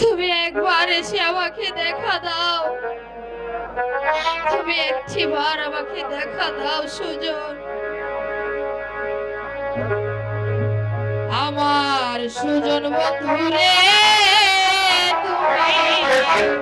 তুমি একবার এসে আমাকে দেখা দাও। তুমি একটি বার আমাকে দেখা দাও, সুজন। আমার সুজন বন্ধুরে, তুমি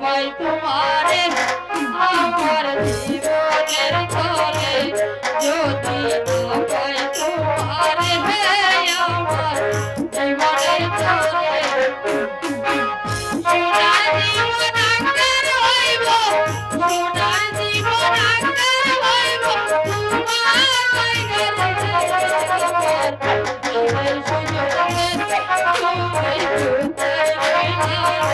পাই তোমারে আমার জীবনের তরে যদি পাই তোমারে আমার জীবনের তরে সোনা জীবন